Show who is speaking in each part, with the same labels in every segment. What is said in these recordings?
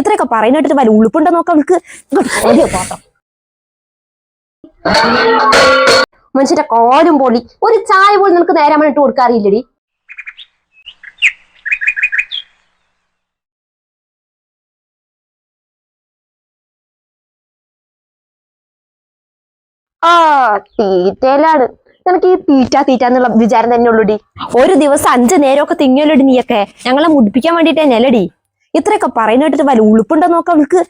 Speaker 1: ഇത്രയൊക്കെ പറയുന്നിട്ട് വല്ല ഉളുപ്പുണ്ടോ നോക്കാം അവൾക്ക്. മനുഷ്യന്റെ കോലും പൊളി ഒരു ചായ പോലും നിനക്ക് നേരം ഇട്ട് കൊടുക്കാറില്ലടി ആ തീറ്റയിലാണ്. നിനക്ക് ഈ തീറ്റ തീറ്റ എന്നുള്ള വിചാരം തന്നെ ഉള്ളൂടി ഒരു ദിവസം അഞ്ചു നേരമൊക്കെ തിങ്ങിയല്ലോടി നീയൊക്കെ. ഞങ്ങളെ മുടിപ്പിക്കാൻ വേണ്ടിട്ട് തന്നെയല്ലടി ഇത്രയൊക്കെ പറയുന്നിട്ട് വല്ല ഉളുപ്പുണ്ടോ നോക്കാം അവൾക്ക്.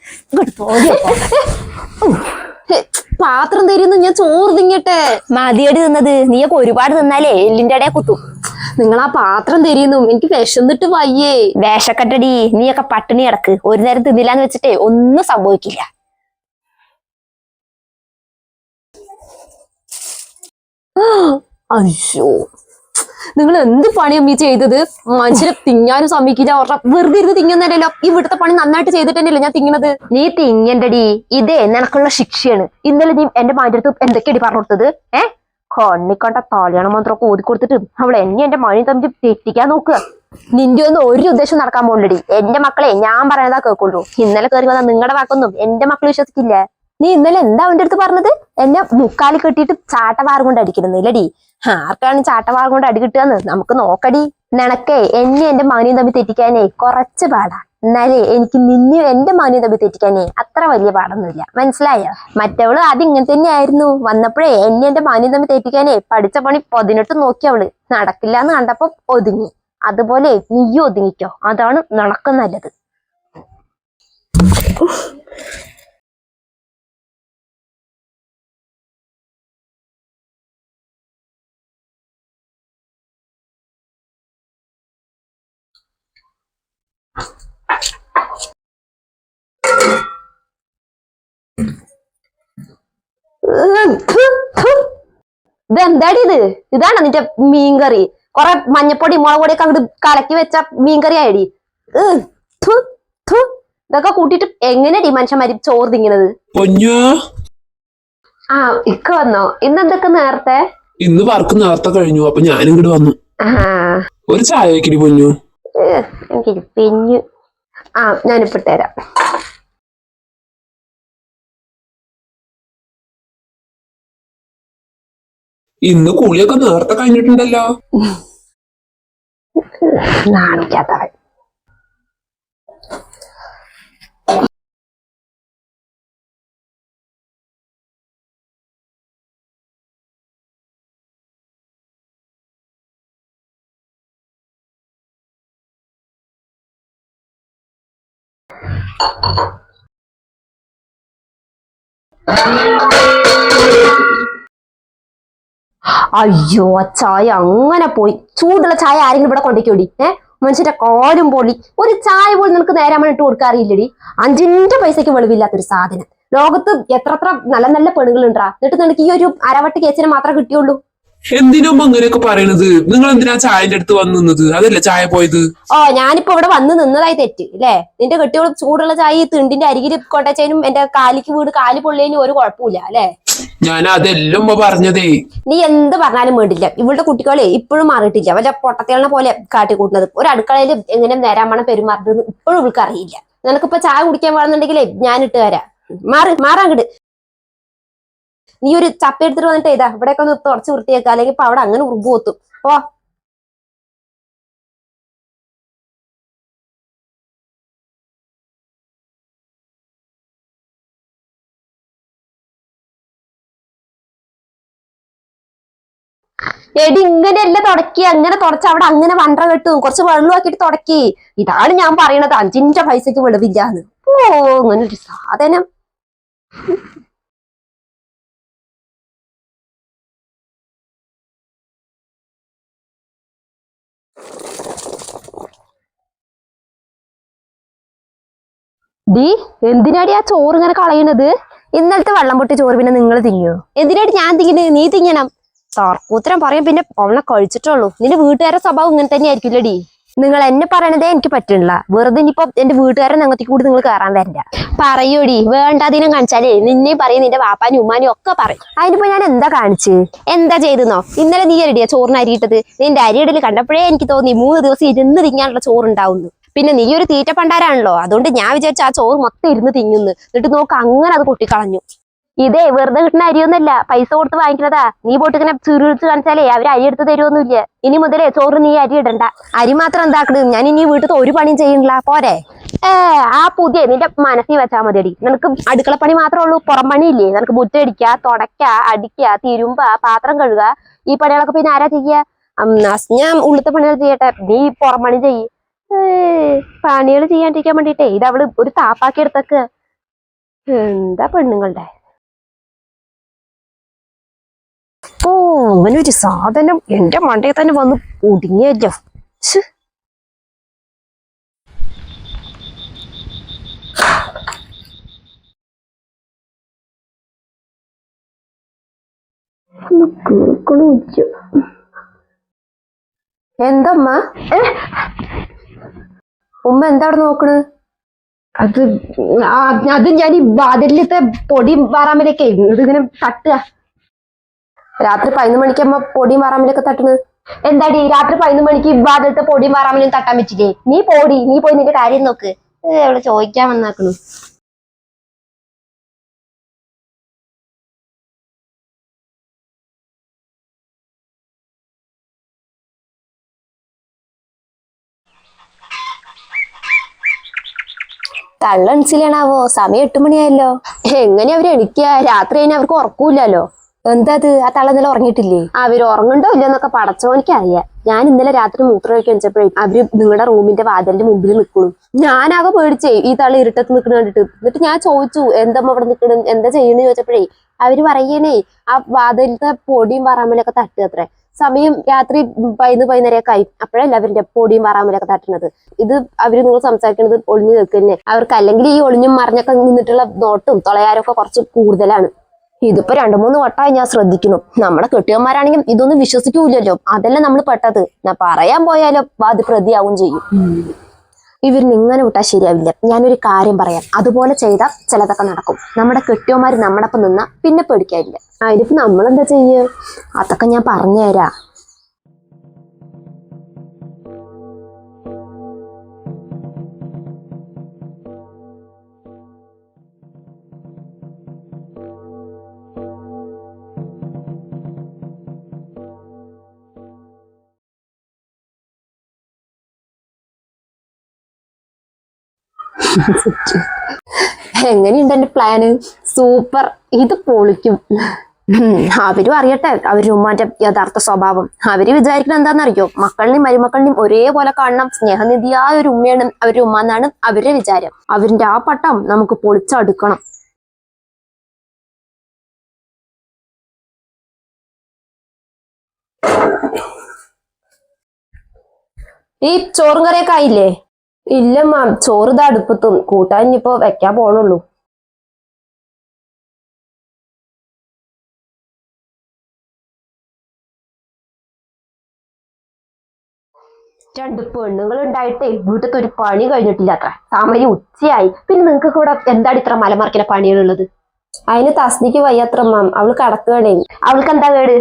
Speaker 1: പാത്രം തരുന്നു ഞാൻ ചോറ് തിങ്ങട്ടെ മതിയടി തിന്നത്. നീയൊക്കെ ഒരുപാട് തിന്നാലേ എല്ലിന്റെ ഇടയെ കുത്തും. നിങ്ങൾ ആ പാത്രം തരുന്നു. എനിക്ക് വിശന്നിട്ട് വയ്യേ. വേഷക്കെട്ടടി നീയൊക്കെ പട്ടിണി കിടക്ക്. ഒരു നേരം തിന്നില്ലാന്ന് വെച്ചിട്ടേ ഒന്നും സംഭവിക്കില്ല. അയ്യോ. നിങ്ങൾ എന്ത് പണി അമ്മീ ചെയ്തത്? മനുഷ്യരെ തിങ്ങാനും സമ്മതിക്കില്ല. അവരുടെ വെറുതെ ഇരുന്ന് തിങ്ങുന്നല്ലോ ഈ ഇവിടുത്തെ പണി നന്നായിട്ട് ചെയ്തിട്ടല്ലേ ഞാൻ തിങ്ങണത് നീ തിങ്ങണ്ടടി ഇതേ നിനക്കുള്ള ശിക്ഷയാണ്. ഇന്നലെ നീ എന്റെ മാന്റെ അടുത്ത് പറഞ്ഞു കൊടുത്തത്? ഏ? കണ്ണിക്കണ്ട താലിയാണ് മാത്രമൊക്കെ ഓതി കൊടുത്തിട്ട് അവൾ എന്നെ എന്റെ മഴയും തമ്മിൽ തെറ്റിക്കാൻ നോക്കുക. നിന്റെ ഒന്നും ഒരു ഉദ്ദേശം നടക്കാൻ പോകണ്ടടി എന്റെ മക്കളെ ഞാൻ പറയുന്നതാ കേൾക്കുള്ളൂ. ഇന്നലെ കയറി വന്ന നിങ്ങളുടെ വാക്കൊന്നും എന്റെ മക്കൾ വിശ്വസിക്കില്ല. നീ ഇന്നലെ എന്താ അവന്റെ അടുത്ത് പറഞ്ഞത്? എന്നെ മുക്കാലി കെട്ടിയിട്ട് ചാട്ടവാറും കൊണ്ട് അടിക്കുന്നില്ലടി ആർക്കാണ് ചാട്ടവാൾ കൊണ്ട് അടി കിട്ടുകയെന്ന് നമുക്ക് നോക്കടി. നിനക്കേ എന്നെ എന്റെ മകനെയും തമ്മിൽ തെറ്റിക്കാനേ കുറച്ച് പാടാ. എന്നാലേ എനിക്ക് നിന്നെ എന്റെ മകനെയും തമ്മിൽ തെറ്റിക്കാനേ അത്ര വലിയ പാടൊന്നുമില്ല. മനസ്സിലായോ? മറ്റവൾ അത് ഇങ്ങനെ തന്നെയായിരുന്നു. വന്നപ്പോഴേ എന്നെ എന്റെ മകനെയും തമ്മിൽ തെറ്റിക്കാനേ പഠിച്ച പണി പതിനെട്ട് നോക്കി അവൾ. നടക്കില്ല എന്ന് കണ്ടപ്പോ ഒതുങ്ങി. അതുപോലെ നീയും ഒതുങ്ങിക്കോ. അതാണ് നടക്കും നല്ലത്. ഇതെന്താടി ഇത്? ഇതാണ് നിന്റെ മീൻകറി. കൊറേ മഞ്ഞപ്പൊടി മുളക് പൊടിയൊക്കെ അങ്ങോട്ട് കലക്കി വെച്ച മീൻകറി ആയടി. ഇതൊക്കെ കൂട്ടിട്ട് എങ്ങനെയാടി മനുഷ്യന്മാര് ചോറ് തിങ്ങണത് ആ ഇക്ക വന്നോ. ഇന്ന് എന്തൊക്കെ നേരത്തെ?
Speaker 2: ഇന്ന് വർക്ക് നേരത്തെ കഴിഞ്ഞു അപ്പൊ ഞാൻ ഇങ്ങോട്ട് വന്നു.
Speaker 1: ആ.
Speaker 2: ഒരു ചായ പൊന്നു.
Speaker 1: എനിക്ക് പിഞ്ഞു. ആ ഞാനിപ്പോ
Speaker 2: ഇന്ന് കുളിയൊക്കെ നേരത്തെ കഴിഞ്ഞിട്ടുണ്ടല്ലോ.
Speaker 1: നാണിക്കാത്തവൻ. അയ്യോ ആ ചായ അങ്ങനെ പോയി. ചൂടുള്ള ചായ ആരെങ്കിലും ഇവിടെ കൊണ്ടേക്കോടി ഏ? മനുഷ്യന്റെ കോലും പൊളി ഒരു ചായ പോലും നിനക്ക് നേരാമ ഇട്ട് കൊടുക്കാറില്ലടി അഞ്ചിന്റെ പൈസക്ക് വെളിവില്ലാത്തൊരു സാധനം. ലോകത്ത് എത്രത്ര എത്ര നല്ല നല്ല പെണ്ണുകളുണ്ടാ എന്നിട്ട് നിനക്ക് ഈ ഒരു അരവട്ട് കേസിന് മാത്രമേ കിട്ടിയുള്ളൂ.
Speaker 2: എന്തിനും അങ്ങനെയൊക്കെ പറയണത്? നിങ്ങൾ എന്തിനാ ചായന്റെ അടുത്ത് വന്ന് നിന്നത്? അതല്ലേ ചായ പോയത്?
Speaker 1: ഓ ഞാനിപ്പോ ഇവിടെ വന്ന് നിന്നതായി തെറ്റ് അല്ലേ? നിന്റെ കെട്ടിയോട് ചൂടുള്ള ചായ ഈ തിണ്ടിന്റെ അരികിൽ കൊണ്ടച്ചതിനും എന്റെ കാലിക്ക് വീട് കാലി പൊള്ളിയതിനും ഒരു കുഴപ്പമില്ല അല്ലേ?
Speaker 2: ഞാൻ അതെല്ലാം പറഞ്ഞതേ.
Speaker 1: നീ എന്ത് പറഞ്ഞാലും വേണ്ടില്ല. ഇവളുടെ കുട്ടികളെ ഇപ്പോഴും മാറിയിട്ടില്ല. വല്ല പൊട്ടത്തേളിനെ പോലെ കാട്ടിക്കൂട്ടുന്നത്. ഒരു അടുക്കളയിൽ എങ്ങനെ നേരാമണം പെരുമാറുന്നത് ഇപ്പോഴും ഇവൾക്ക് അറിയില്ല. നിനക്കിപ്പോ ചായ കുടിക്കാൻ വേണമെന്നുണ്ടെങ്കിലേ ഞാൻ ഇട്ട് തരാം. മാറി മാറാങ്ങട് നീ ഒരു ചപ്പ എടുത്തിട്ട് വന്നിട്ട് ഇതാ ഇവിടെയൊക്കെ ഒന്ന് തുടച്ച് വൃത്തിയാക്കുക അല്ലെങ്കിൽ ഇപ്പൊ അവിടെ അങ്ങനെ ഉറുമ്പ് കൊത്തും. പോ. എടി ഇങ്ങനെയല്ല തുടക്കി? അങ്ങനെ തുടച്ച അവിടെ അങ്ങനെ വണ്ട കെട്ടും. കുറച്ച് വെള്ളമാക്കിയിട്ട് തുടക്കി. ഇതാണ് ഞാൻ പറയണത്. അഞ്ചിന്റെ പൈസക്ക് വെളിവില്ലാന്ന്. ഓ അങ്ങനെ ഒരു സാധനം. ഡി എന്തിനാടി ആ ചോറ് ഇങ്ങനെ കളയണത്? ഇന്നലത്തെ വെള്ളം പൊട്ടി ചോറ് പിന്നെ നിങ്ങൾ തിങ്ങിയോ എന്തിനാടി ഞാൻ തിങ്ങണത് നീ തിങ്ങണം തർക്കൂത്തരം പറയും പിന്നെ അവളെ കഴിച്ചിട്ടുള്ളൂ നിന്റെ വീട്ടുകാരുടെ സ്വഭാവം ഇങ്ങനെ തന്നെ ആയിരിക്കില്ലടി നിങ്ങൾ എന്നെ പറയണതേ എനിക്ക് പറ്റണില്ല വെറുതെ ഇനിയിപ്പോ എന്റെ വീട്ടുകാരെ ഞങ്ങൾക്ക് കൂടി നിങ്ങൾ കയറാൻ വരണ്ട. പറയൂടി വേണ്ടാതിനും കാണിച്ചാലേ നിന്നെ പറയും നിന്റെ വാപ്പാനും ഉമ്മാനും ഒക്കെ പറയും. അതിനിപ്പോ ഞാൻ എന്താ കാണിച്ച്? എന്താ ചെയ്തെന്നോ? ഇന്നലെ നീ അരിടിയാ ചോറിന് അരിയിട്ടത് നിന്റെ അരിയിടൽ കണ്ടപ്പോഴേ എനിക്ക് തോന്നി മൂന്ന് ദിവസം ഇരുന്ന് തിങ്ങാനുള്ള ചോറുണ്ടാവുന്നു. പിന്നെ നീ ഒരു തീറ്റ പണ്ടാരാണല്ലോ. അതുകൊണ്ട് ഞാൻ വിചാരിച്ചു ആ ചോറ് മൊത്തം ഇരുന്ന് തിങ്ങുന്നു എന്നിട്ട് നോക്ക് അങ്ങനെ അത് കൊട്ടിക്കളഞ്ഞു ഇതേ വെറുതെ കിട്ടുന്ന അരിയൊന്നുമല്ല പൈസ കൊടുത്ത് വാങ്ങിക്കുന്നതാ. നീ പോയിട്ട് ഇങ്ങനെ ചുരുളിച്ച് കാണിച്ചാലേ അവർ അരി എടുത്ത് തരുമൊന്നുമില്ല ഇനി മുതലേ ചോറ് നീ അരി ഇടണ്ട. അരി മാത്രം എന്താക്കണ് ഞാൻ ഇനി വീട്ടിൽ ഒരു പണിയും ചെയ്യണില്ല. പോരെ. ഏ ആ പുതിയ നിന്റെ മനസ്സിൽ വെച്ചാൽ മതിയടി. നിനക്ക് അടുക്കള പണി മാത്രമേ ഉള്ളൂ. പുറം പണിയില്ലേ? നിനക്ക് മുറ്റടിക്ക തുടക്ക അടിക്ക തിരുമ്പ പാത്രം കഴുകുക ഈ പണികളൊക്കെ പിന്നെ ആരാ ചെയ്യുക ഞാൻ ഉള്ളത്തെ പണികൾ ചെയ്യട്ടെ. നീ പുറം പണി ചെയ്യ്. പണികൾ ചെയ്യാണ്ടിരിക്കാൻ വേണ്ടിട്ടേ ഇത് അവൾ ഒരു താപ്പാക്കി എടുത്തേക്ക്. എന്താ പെണ്ണുങ്ങളുടെ? അവനൊരു സാധനം എന്റെ മണ്ടയിൽ തന്നെ വന്ന് ഒടുങ്ങിയല്ലോ എന്തമ്മ? ഉമ്മ എന്താണ് നോക്കണ്? അത് അത് ഞാൻ ഈ വാതിലത്തെ പൊടി വാറാമലൊക്കെ ഇതിങ്ങനെ തട്ടുക. രാത്രി പതിനൊന്ന് മണിക്ക് അമ്മ പൊടിയും വാറാമലൊക്കെ തട്ടുന്നത്. എന്താടി? രാത്രി പതിനൊന്ന് മണിക്ക് ഇവാദത്തെ പൊടിയും വാറാമലും തട്ടാൻ പറ്റില്ലേ? നീ പോടി നീ പോയി നിന്റെ കാര്യം നോക്ക്. എവിടെ ചോദിക്കാൻ വന്നാക്കണു. തള്ളൻസിലാണാവോ സമയം എട്ട് മണിയായല്ലോ. എങ്ങനെ അവർ എണിക്കുക രാത്രി കഴിഞ്ഞാൽ അവർക്ക് ഉറക്കൂലല്ലോ. എന്താ അത് ആ തള്ള ഇന്നലെ ഉറങ്ങിയിട്ടില്ലേ? അവർ ഉറങ്ങണ്ടോ ഇല്ലെന്നൊക്കെ പടച്ചോനിക്ക് അറിയാം ഞാൻ ഇന്നലെ രാത്രി മൂത്രം ഒഴിക്കാൻ വെച്ചപ്പോഴേ അവർ നിങ്ങളുടെ റൂമിന്റെ വാതിലിന്റെ മുമ്പിൽ നിൽക്കണു ഞാനാകെ പേടിച്ചേ ഈ തള്ള ഇരുട്ടത്ത് നിൽക്കണ കണ്ടിട്ട്. എന്നിട്ട് ഞാൻ ചോദിച്ചു എന്തമ്മ ഇവിടെ നിൽക്കണം എന്താ ചെയ്യണെന്ന് ചോദിച്ചപ്പോഴേ അവർ പറയണേ ആ വാതിലത്തെ പൊടിയും പറമ്പലൊക്കെ തട്ടുക അത്രേ സമയം രാത്രി പതിനൊന്ന് പതിനരയൊക്കെ ആയി. അപ്പോഴല്ല അവരുടെ പൊടിയും പറമ്പലൊക്കെ തട്ടുന്നത് ഇത് അവർ നിങ്ങൾ സംസാരിക്കുന്നത് ഒളിഞ്ഞു നിൽക്കുന്നേ അവർക്ക് അല്ലെങ്കിൽ ഈ ഒളിഞ്ഞും മറിഞ്ഞൊക്കെ നിന്നിട്ടുള്ള നോട്ടും തൊളയാരൊക്കെ കുറച്ച് കൂടുതലാണ്. ഇതിപ്പോ രണ്ടു മൂന്ന് വട്ടമായി ഞാൻ ശ്രദ്ധിക്കുന്നു. നമ്മുടെ കെട്ടിയന്മാരാണെങ്കിൽ ഇതൊന്നും വിശ്വസിക്കൂലല്ലോ അതല്ല നമ്മൾ പെട്ടത്. ഞാൻ പറയാൻ പോയാലോ അത് പ്രതിയാവും ചെയ്യും. ഇവരിന് ഇങ്ങനെ വിട്ടാൽ ശരിയാവില്ല. ഞാനൊരു കാര്യം പറയാം. അതുപോലെ ചെയ്താൽ ചിലതൊക്കെ നടക്കും. നമ്മുടെ കെട്ടിയന്മാർ നമ്മുടെ ഒപ്പം നിന്നാൽ പിന്നെ പേടിക്കാനില്ല. അതിനിപ്പോ നമ്മളെന്താ ചെയ്യേ? അതൊക്കെ ഞാൻ പറഞ്ഞുതരാം. എങ്ങനെയുണ്ട് എന്റെ പ്ലാന് സൂപ്പർ ഇത് പൊളിക്കും. അവരും അറിയട്ടെ. അവരുടെ ഉമ്മാന്റെ യഥാർത്ഥ സ്വഭാവം. അവർ വിചാരിക്കുന്നത് എന്താണെന്നറിയോ? മക്കളിനെയും മരുമക്കളിനെയും ഒരേപോലെ കാണണം. സ്നേഹനിധിയായ ഒരു ഉമ്മയാണ് അവരുടെ ഉമ്മ എന്നാണ് അവരുടെ വിചാരം. അവരിന്റെ ആ പട്ടം നമുക്ക് പൊളിച്ചടുക്കണം. ഈ ചോറും കറിയൊക്കെ ആയില്ലേ? ഇല്ല മാം ചോറ് തടുപ്പത്തും കൂട്ടാൻ ഇനിയിപ്പോ വെക്കാൻ പോണുള്ളൂ. രണ്ട് പെണ്ണുങ്ങൾ ഉണ്ടായിട്ട് വീട്ടിലത്തെ ഒരു പണി കഴിഞ്ഞിട്ടില്ല അത്ര. സമയം ഉച്ചയായി. പിന്നെ നിങ്ങൾക്ക് ഇവിടെ എന്താണ് ഇത്ര മലമറക്കിലെ പണികളുള്ളത് അതിന് തസ്നിക്ക് വയ്യാത്ര മാം അവൾ കടക്കുകയാണേ. അവൾക്ക് എന്താ കേട്?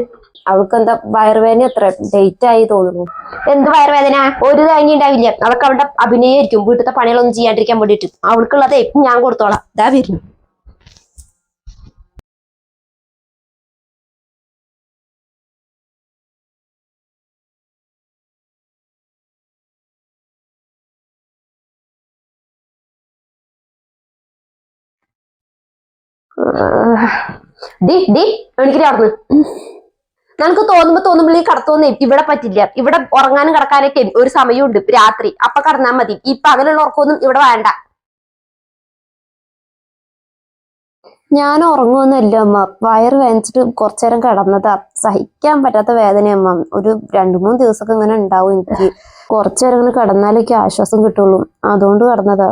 Speaker 1: അവൾക്ക് എന്താ വയറുവേദന എത്ര? ഡേറ്റ് ആയി തോന്നുന്നു. എന്ത് വയറുവേദന ഒരു തേങ്ങ ഉണ്ടാവില്ല. അവൾക്ക് അവളുടെ അഭിനയായിരിക്കും. വീട്ടിലത്തെ പണികളൊന്നും ചെയ്യാണ്ടിരിക്കാൻ വേണ്ടിയിട്ട്. അവൾക്കുള്ളതേ ഞാൻ കൊടുത്തോളാം. ഇതാ വരുന്നു. ഡി ഡി എനിക്ക് അവിടുന്ന്. നിനക്ക് തോന്നുമ്പോ തോന്നുമ്പോൾ ഈ കടത്തൊന്നും ഇവിടെ പറ്റില്ല. ഇവിടെ ഉറങ്ങാനും കിടക്കാനൊക്കെ ഒരു സമയമുണ്ട്. രാത്രി. അപ്പൊ കടന്നാൽ മതി. ഈ പകലുള്ള ഉറക്കമൊന്നും ഇവിടെ വേണ്ട. ഞാൻ ഉറങ്ങുമെന്നല്ല അമ്മ. വയറ് വേദനിച്ചിട്ട് കുറച്ചു നേരം കിടന്നതാ. സഹിക്കാൻ പറ്റാത്ത വേദന അമ്മ. ഒരു രണ്ടു മൂന്ന് ദിവസമൊക്കെ ഇങ്ങനെ ഉണ്ടാവും എനിക്ക്. കുറച്ചു നേരം ഇങ്ങനെ കിടന്നാലൊക്കെ ആശ്വാസം കിട്ടുള്ളൂ. അതുകൊണ്ട് കിടന്നതാ.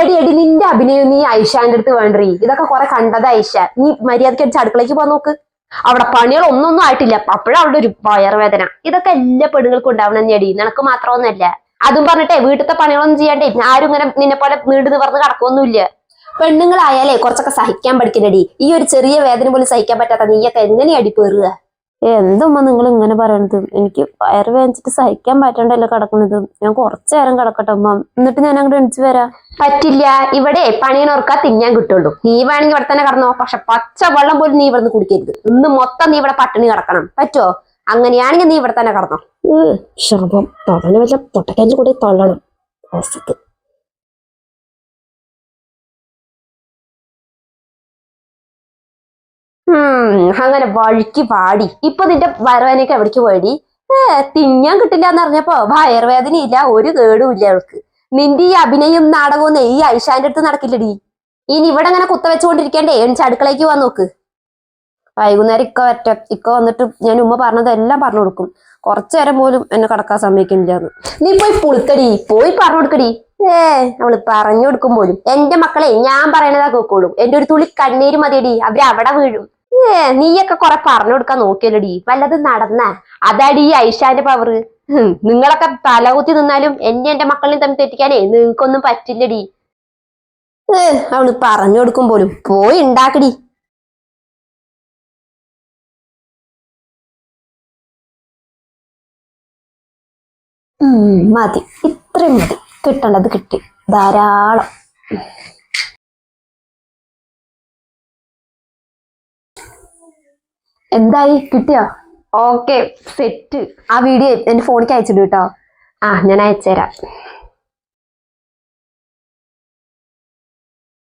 Speaker 1: എടി എടി നിന്റെ അഭിനയം നീ ഐഷാന്റെ അടുത്ത് വേണ്ടി ഇതൊക്കെ കുറെ കണ്ടത് ഐഷ. നീ മര്യാദയ്ക്ക് അടിച്ച് അടുക്കളയ്ക്ക് പോകാൻ നോക്ക്. അവിടെ പണികൾ ഒന്നൊന്നും ആയിട്ടില്ല. അപ്പോഴും അവളുടെ ഒരു വയറുവേദന ഇതൊക്കെ എല്ലാ പെണ്ണുങ്ങൾക്കും ഉണ്ടാവണം ഞെടി നിനക്ക് മാത്രമൊന്നുമല്ല. അതും പറഞ്ഞിട്ടേ വീട്ടിലത്തെ പണികളൊന്നും ചെയ്യാണ്ടേ ആരും ഇങ്ങനെ നിന്നെ പോലെ നീണ്ടു നിവർന്ന് കിടക്കൊന്നുമില്ല പെണ്ണുങ്ങളായാലേ കുറച്ചൊക്കെ സഹിക്കാൻ പഠിക്കുന്നടി ഈ ഒരു ചെറിയ വേദന പോലും സഹിക്കാൻ പറ്റാത്ത നീയൊക്കെ എങ്ങനെയാടി പേറുക? എന്തുമ്മ നിങ്ങൾ ഇങ്ങനെ പറയണത്? എനിക്ക് വയറ് വേദനിച്ചിട്ട് സഹിക്കാൻ പറ്റണ്ടല്ലോ കിടക്കണത് ഞാൻ കുറച്ചു നേരം കിടക്കട്ടെ അമ്മ എന്നിട്ട് ഞാൻ അങ്ങോട്ട് എണിച്ചു വരാം. പറ്റില്ല. ഇവിടെ പണിയനോർക്കാ തിന്നാൻ കിട്ടുള്ളൂ. നീ വേണമെങ്കിൽ ഇവിടെ തന്നെ കിടന്നോ. പക്ഷെ പച്ച വെള്ളം പോലും നീ ഇവിടെ നിന്ന് കുടിക്കരുത്. ഇന്ന് മൊത്തം നീ ഇവിടെ പട്ടിണി കിടക്കണം. പറ്റോ? അങ്ങനെയാണെങ്കിൽ നീ ഇവിടെ തന്നെ കിടന്നോ. ഏഹ് തവണ വല്ല പൊട്ടക്കഞ്ചി കൂടി തള്ളണം. അവസ്ഥക്ക് അങ്ങനെ വഴുക്കി പാടി ഇപ്പൊ നിന്റെ വയറുവേദനയൊക്കെ എവിടേക്ക് പോയടി? ഏ തിന്നാൻ കിട്ടില്ല എന്ന് പറഞ്ഞപ്പോ വയറുവേദന ഇല്ല ഒരു കേടും ഇല്ല അവൾക്ക്. നിന്റെ ഈ അഭിനയം നാടകവും ഈ ഐഷാന്റെ അടുത്ത് നടക്കില്ലടി. ഇനി ഇവിടെ അങ്ങനെ കുത്ത വെച്ചുകൊണ്ടിരിക്കണ്ടേ? എണിച്ച് അടുക്കളയ്ക്ക് പോവാൻ നോക്ക്. വൈകുന്നേരം ഇക്ക വരട്ടെ. ഇക്ക വന്നിട്ട് ഞാൻ ഉമ്മ പറഞ്ഞതെല്ലാം പറഞ്ഞു കൊടുക്കും. കുറച്ചു നേരം പോലും എന്നെ കടക്കാൻ സമ്മതിക്കുന്നില്ല നീ പോയി പുളിക്കടി. പോയി പറഞ്ഞു കൊടുക്കടി. ഏ അവൾ പറഞ്ഞു കൊടുക്കും പോലും. എന്റെ മക്കളെ ഞാൻ പറയണതാ കേക്കോളും. എന്റെ ഒരു തുളി കണ്ണീര് മതിയടി. അവരവിടെ വീഴും. ഏ നീയൊക്കെ കൊറേ പറഞ്ഞു കൊടുക്കാൻ നോക്കിയല്ലടി. വല്ലത് നടന്ന. അതാടി ഈ ഐഷാന്റെ പവർ നിങ്ങളൊക്കെ തലകുത്തി നിന്നാലും എന്നെ എന്റെ മക്കളെയും തമ്മിൽ തെറ്റിക്കാനേ നിങ്ങൾക്കൊന്നും പറ്റില്ലടി. ഏ അവൾ പറഞ്ഞു കൊടുക്കും പോലും. പോയി ഉണ്ടാക്കടി മതി. ഇത്രയും മതി. കിട്ടേണ്ടത് കിട്ടി. ധാരാളം. എന്തായി? കിട്ടിയോ? ഓക്കെ സെറ്റ് ആ വീഡിയോ എന്റെ ഫോണിലേക്ക് അയച്ചിട്ട് കേട്ടോ ആ ഞാൻ അയച്ചുതരാം.